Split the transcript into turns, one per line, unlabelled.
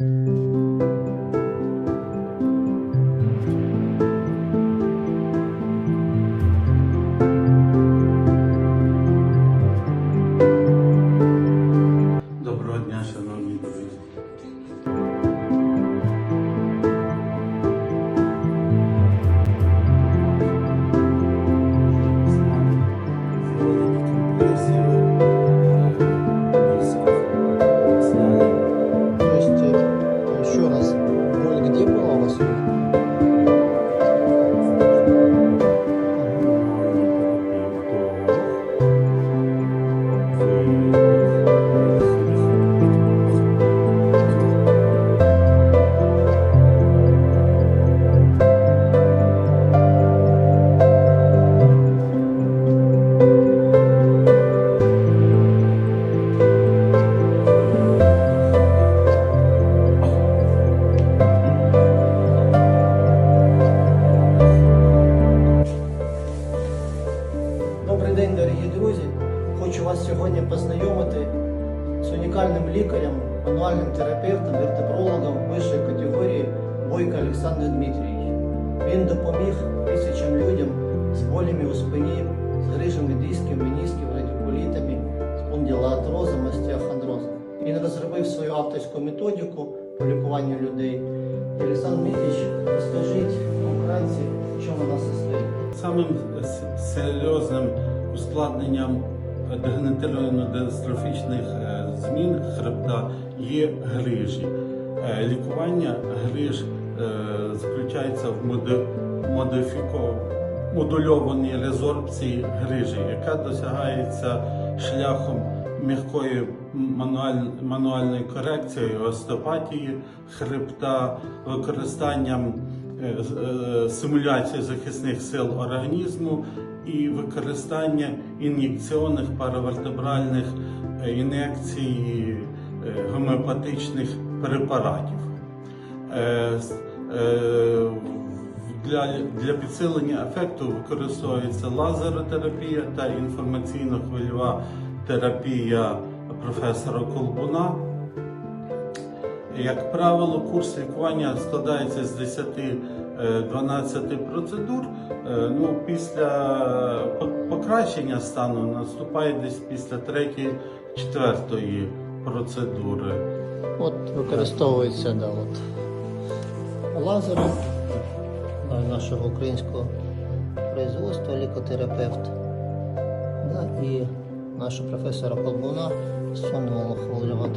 thank mm-hmm. you унікальним лікарем, мануальним терапевтом, вертебрологом вищої категорії Бойко Олександр Дмитрійович. Він допоміг тисячам людям з болями у спині, з грижами дисків, менісків, радикулітами, спондилоартрозом, остеохондрозом. Він розробив свою авторську методику по лікуванню людей. Олександр Дмитрійович, розкажіть українці, чому вона состоїть.
Самим серйозним ускладненням дегенеративно-дистрофічних е, змін хребта є грижі. Е, Лікування гриж е, заключається в модульованій резорбції грижі, яка досягається шляхом м'якої мануальної корекції, остеопатії хребта, використанням симуляції захисних сил організму і використання ін'єкційних паравертебральних е, ін'єкцій е, гомеопатичних препаратів. Е, е, Для, для підсилення ефекту використовується лазеротерапія та інформаційно-хвильова терапія професора Колбуна. Як правило, курс лікування складається з 10-12 процедур. Е, Ну, після покращення стану наступає десь після 3-4 процедури.
От використовується да, от, лазери нашого українського производства, лікотерапевт. Да, і нашого професора Колбуна сонного терапія.